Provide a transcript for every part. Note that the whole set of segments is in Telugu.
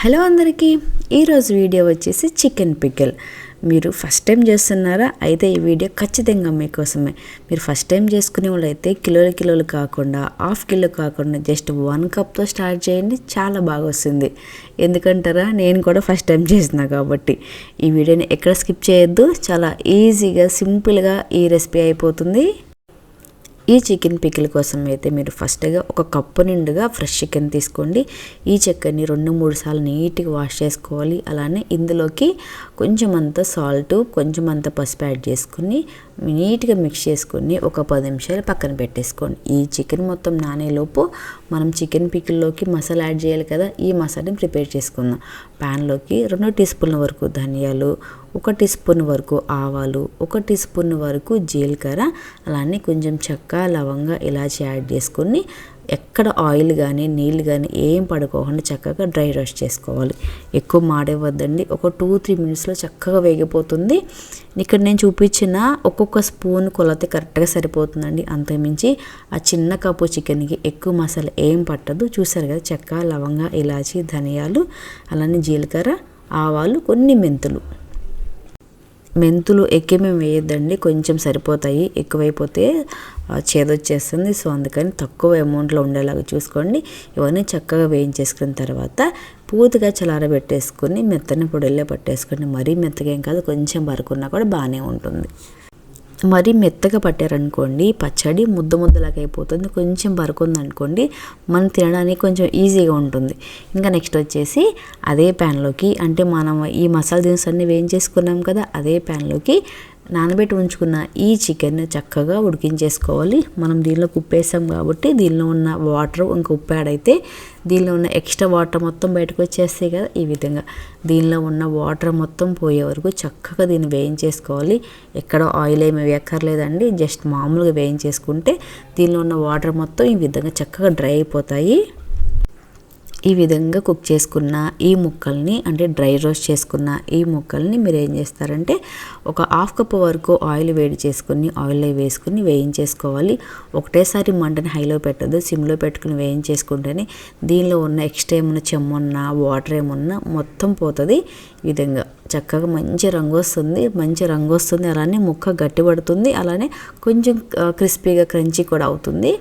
హలో అందరికీ. ఈరోజు వీడియో వచ్చేసి చికెన్ పికిల్ మీరు ఫస్ట్ టైం చేస్తున్నారా? అయితే ఈ వీడియో ఖచ్చితంగా మీకోసమే. మీరు ఫస్ట్ టైం చేసుకునే వాళ్ళైతే కిలోలు కిలోలు కాకుండా హాఫ్ కిలో కాకుండా జస్ట్ వన్ కప్తో స్టార్ట్ చేయండి. చాలా బాగా వస్తుంది. ఎందుకంటారా? నేను కూడా ఫస్ట్ టైం చేసిన కాబట్టి. ఈ వీడియోని ఎక్కడ స్కిప్ చేయొద్దు. చాలా ఈజీగా సింపుల్గా ఈ రెసిపీ అయిపోతుంది. ఈ చికెన్ పికిల్ కోసం అయితే మీరు ఫస్ట్గా ఒక కప్పు నిండుగా ఫ్రెష్ చికెన్ తీసుకోండి. ఈ చికెన్ని రెండు మూడు సార్లు నీట్గా వాష్ చేసుకోవాలి. అలానే ఇందులోకి కొంచెం అంత సాల్ట్ కొంచెం అంత పసుపు యాడ్ చేసుకుని నీట్గా మిక్స్ చేసుకుని ఒక పది నిమిషాలు పక్కన పెట్టేసుకోండి. ఈ చికెన్ మొత్తం నానేలోపు మనం చికెన్ పికిల్లోకి మసాలా యాడ్ చేయాలి కదా ఈ మసాలాని ప్రిపేర్ చేసుకుందాం. ప్యాన్లోకి రెండు టీ స్పూన్ల వరకు ధనియాలు ఒక టీ స్పూన్ వరకు ఆవాలు ఒక టీ స్పూన్ వరకు జీలకర్ర అలానే కొంచెం చెక్క లవంగా ఇలాచి యాడ్ చేసుకొని ఎక్కడ ఆయిల్ కానీ నీళ్ళు కానీ ఏం పడుకోకుండా చక్కగా డ్రై రోస్ట్ చేసుకోవాలి. ఎక్కువ మాడేవద్దండి. ఒక టూ త్రీ మినిట్స్లో చక్కగా వేగిపోతుంది. ఇక్కడ నేను చూపించిన ఒక్కొక్క స్పూన్ కొలత కరెక్ట్గా సరిపోతుందండి. అంతకుమించి ఆ చిన్న కప్పు చికెన్కి ఎక్కువ మసాలా ఏం పట్టదు. చూసారు కదా చెక్క లవంగా ఇలాచి ధనియాలు అలానే జీలకర్ర ఆవాలు కొన్ని మెంతులు. మెంతులు ఎక్కువ వేయొద్దండి కొంచెం సరిపోతాయి ఎక్కువైపోతే చేదొచ్చేస్తుంది. సో అందుకని తక్కువ అమౌంట్లో ఉండేలాగా చూసుకోండి. ఇవన్నీ చక్కగా వేయించేసుకున్న తర్వాత పూర్తిగా చలారబెట్టేసుకుని మెత్తని పొడిలో పట్టేసుకుని మరీ మెత్తగా ఏం కాదు కొంచెం వరకున్నా కూడా బాగానే ఉంటుంది. మరీ మెత్తగా పట్టారనుకోండి పచ్చడి ముద్ద ముద్దలాగా అయిపోతుంది కొంచెం బరుకుంది అనుకోండి మనం తినడానికి కొంచెం ఈజీగా ఉంటుంది. ఇంకా నెక్స్ట్ వచ్చేసి అదే ప్యాన్లోకి అంటే మనం ఈ మసాలా దినుసు అన్నీ వేయించేసుకున్నాం కదా అదే ప్యాన్లోకి నానబెట్టి ఉంచుకున్న ఈ చికెన్ చక్కగా ఉడికించేసుకోవాలి. మనం దీనిలో కుప్పేసాం కాబట్టి దీనిలో ఉన్న వాటర్ ఇంకా ఉప్పు యాడ్ అయితే దీనిలో ఉన్న ఎక్స్ట్రా వాటర్ మొత్తం బయటకు వచ్చేస్తాయి కదా ఈ విధంగా. దీనిలో ఉన్న వాటర్ మొత్తం పోయే వరకు చక్కగా దీన్ని వేయించేసుకోవాలి. ఎక్కడ ఆయిల్ ఏమి వేయక్కర్లేదండి. జస్ట్ మామూలుగా వేయించేసుకుంటే దీనిలో ఉన్న వాటర్ మొత్తం ఈ విధంగా చక్కగా డ్రై అయిపోతాయి. ఈ విధంగా కుక్ చేసుకున్న ఈ ముక్కల్ని అంటే డ్రై రోస్ట్ చేసుకున్న ఈ ముక్కల్ని మీరు ఏం చేస్తారంటే ఒక హాఫ్ కప్ వరకు ఆయిల్ వేడి చేసుకుని ఆయిల్లో వేసుకుని వేయించేసుకోవాలి. ఒకటేసారి మంటని హైలో పెట్టదు సిమ్లో పెట్టుకుని వేయించేసుకుంటేనే దీనిలో ఉన్న ఎక్స్ట్రా ఏమన్నా చెమ్మున్నా వాటర్ ఏమున్నా మొత్తం పోతుంది. ఈ విధంగా చక్కగా మంచి రంగు వస్తుంది మంచి రంగు వస్తుంది అలానే ముక్క గట్టి పడుతుంది అలానే కొంచెం క్రిస్పీగా క్రంచీ కూడా అవుతుంది.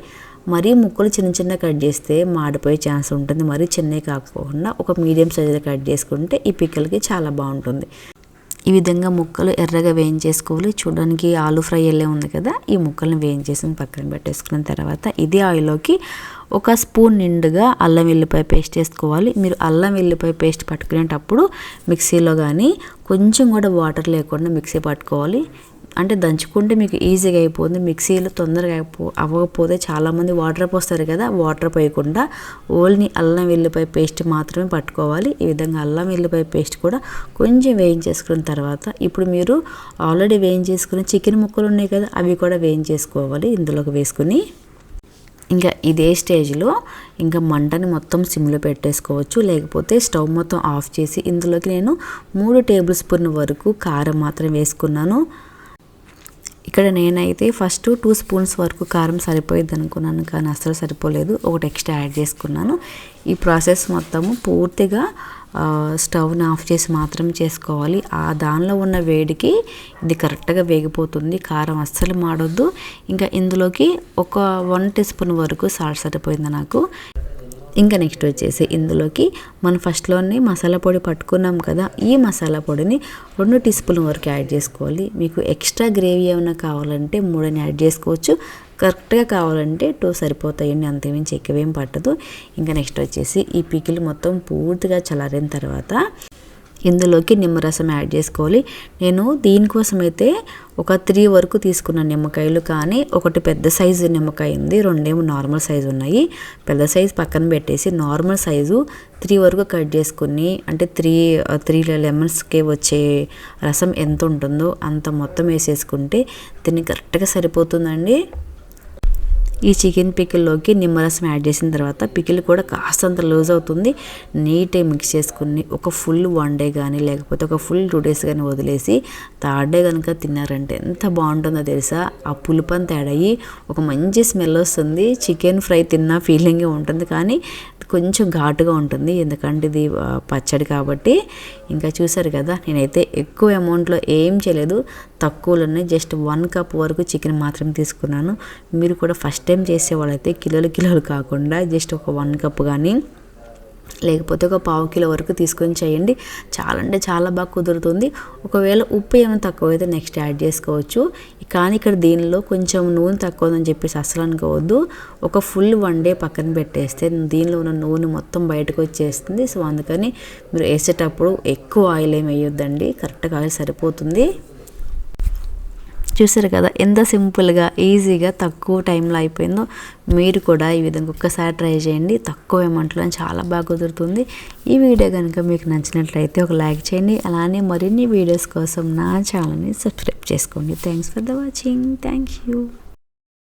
మరీ ముక్కలు చిన్న చిన్న కట్ చేస్తే మాడిపోయే ఛాన్స్ ఉంటుంది. మరీ చిన్నవి కాకపోకుండా ఒక మీడియం సైజులో కట్ చేసుకుంటే ఈ పిక్కలకి చాలా బాగుంటుంది. ఈ విధంగా ముక్కలు ఎర్రగా వేయించేసుకోవాలి. చూడడానికి ఆలు ఫ్రై వెళ్ళే ఉంది కదా ఈ ముక్కలను వేయించేసుకుని పక్కన పెట్టేసుకున్న తర్వాత ఇదే ఆయిల్లోకి ఒక స్పూన్ నిండుగా అల్లం వెల్లిపాయ పేస్ట్ వేసుకోవాలి. మీరు అల్లం వెల్లిపాయ పేస్ట్ పట్టుకునేటప్పుడు మిక్సీలో కానీ కొంచెం కూడా వాటర్ లేకుండా మిక్సీ పట్టుకోవాలి. అంటే దంచుకుంటే మీకు ఈజీగా అయిపోతుంది మిక్సీలో తొందరగా అయిపో అవ్వకపోతే చాలామంది వాటర్ పోస్తారు కదా వాటర్ పోయకుండా ఓన్లీ అల్లం వెల్లిపాయ పేస్ట్ మాత్రమే పట్టుకోవాలి. ఈ విధంగా అల్లం వెల్లిపాయ పేస్ట్ కూడా కొంచెం వేయించేసుకున్న తర్వాత ఇప్పుడు మీరు ఆల్రెడీ వేయించేసుకున్న చికెన్ ముక్కలు ఉన్నాయి కదా అవి కూడా వేయించేసుకోవాలి ఇందులోకి వేసుకుని. ఇంకా ఇదే స్టేజ్లో ఇంకా మంటని మొత్తం సిమ్లో పెట్టేసుకోవచ్చు. లేకపోతే స్టవ్ మొత్తం ఆఫ్ చేసి ఇందులోకి నేను మూడు టేబుల్ స్పూన్ వరకు కారం మాత్రం వేసుకున్నాను. ఇక్కడ నేనైతే ఫస్ట్ టూ స్పూన్స్ వరకు కారం సరిపోయేది అనుకున్నాను కానీ అస్సలు సరిపోలేదు. ఒకటి ఎక్స్ట్రా యాడ్ చేసుకున్నాను. ఈ ప్రాసెస్ మొత్తము పూర్తిగా స్టవ్ని ఆఫ్ చేసి మాత్రం చేసుకోవాలి. ఆ దానిలో ఉన్న వేడికి ఇది కరెక్ట్గా వేగిపోతుంది. కారం అస్సలు మాడొద్దు. ఇంకా ఇందులోకి ఒక వన్ టీ స్పూన్ వరకు సాల్ట్ సరిపోయింది నాకు. ఇంకా నెక్స్ట్ వచ్చేసి ఇందులోకి మనం ఫస్ట్లోనే మసాలా పొడి పట్టుకున్నాం కదా ఈ మసాలా పొడిని రెండు టీ స్పూన్ వరకు యాడ్ చేసుకోవాలి. మీకు ఎక్స్ట్రా గ్రేవీ ఏమైనా కావాలంటే మూడని యాడ్ చేసుకోవచ్చు. కరెక్ట్గా కావాలంటే టూ సరిపోతాయండి అంతేమించి ఎక్కువేం పట్టదు. ఇంకా నెక్స్ట్ వచ్చేసి ఈ పికిల్ మొత్తం పూర్తిగా చల్లారిన తర్వాత ఇందులోకి నిమ్మరసం యాడ్ చేసుకోవాలి. నేను దీనికోసం అయితే ఒక త్రీ వరకు తీసుకున్న నిమ్మకాయలు కానీ ఒకటి పెద్ద సైజు నిమ్మకాయ ఉంది రెండేమో నార్మల్ సైజు ఉన్నాయి. పెద్ద సైజు పక్కన పెట్టేసి నార్మల్ సైజు త్రీ వరకు కట్ చేసుకుని అంటే త్రీ త్రీ లెమన్స్కి వచ్చే రసం ఎంత ఉంటుందో అంత మొత్తం వేసేసుకుంటే దీన్ని కరెక్ట్గా సరిపోతుందండి. ఈ చికెన్ పికిల్లోకి నిమ్మరసం యాడ్ చేసిన తర్వాత పికిల్ కూడా కాస్తంత లూజ్ అవుతుంది. నీట్గా మిక్స్ చేసుకుని ఒక ఫుల్ వన్ డే కానీ లేకపోతే ఒక ఫుల్ టూ డేస్ కానీ వదిలేసి థర్డ్ డే కనుక తిన్నారంటే ఎంత బాగుంటుందో తెలుసా? ఆ పులుపు అంతా ఒక మంచి స్మెల్ వస్తుంది. చికెన్ ఫ్రై తిన్న ఫీలింగే ఉంటుంది. కానీ కొంచెం ఘాటుగా ఉంటుంది. ఎందుకంటే ఇది పచ్చడి కాబట్టి ఇంకా చూసారు కదా నేనైతే ఎక్కువ అమౌంట్లో ఏం చేయలేదు. తక్కువలోనే జస్ట్ వన్ కప్ వరకు చికెన్ మాత్రం తీసుకున్నాను. మీరు కూడా ఫస్ట్ టైం చేసే వాళ్ళైతే కిలోలు కిలోలు కాకుండా జస్ట్ ఒక వన్ కప్ కానీ లేకపోతే ఒక పావు కిలో వరకు తీసుకొని చేయండి. చాలా అంటే చాలా బాగా కుదురుతుంది. ఒకవేళ ఉప్పు ఏమైనా తక్కువ అయితే నెక్స్ట్ యాడ్ చేసుకోవచ్చు. కానీ ఇక్కడ దీనిలో కొంచెం నూనె తక్కువ ఉందని చెప్పేసి అసలు అనుకోవద్దు. ఒక ఫుల్ వన్ డే పక్కన పెట్టేస్తే దీనిలో ఉన్న నూనె మొత్తం బయటకు వచ్చేస్తుంది. సో అందుకని మీరు వేసేటప్పుడు ఎక్కువ ఆయిల్ ఏమి వేయొద్దండి. కరెక్ట్గా ఆయిల్ సరిపోతుంది. చూసారు కదా ఎంత సింపుల్గా ఈజీగా తక్కువ టైంలో అయిపోయిందో మీరు కూడా ఈ విధంగా ఒక్కసారి ట్రై చేయండి. తక్కువ అమౌంట్లో చాలా బాగా కుదురుతుంది. ఈ వీడియో కనుక మీకు నచ్చినట్లయితే ఒక లైక్ చేయండి. అలానే మరిన్ని వీడియోస్ కోసం నా ఛానల్ని సబ్స్క్రైబ్ చేసుకోండి. Thanks for the watching. Thank you.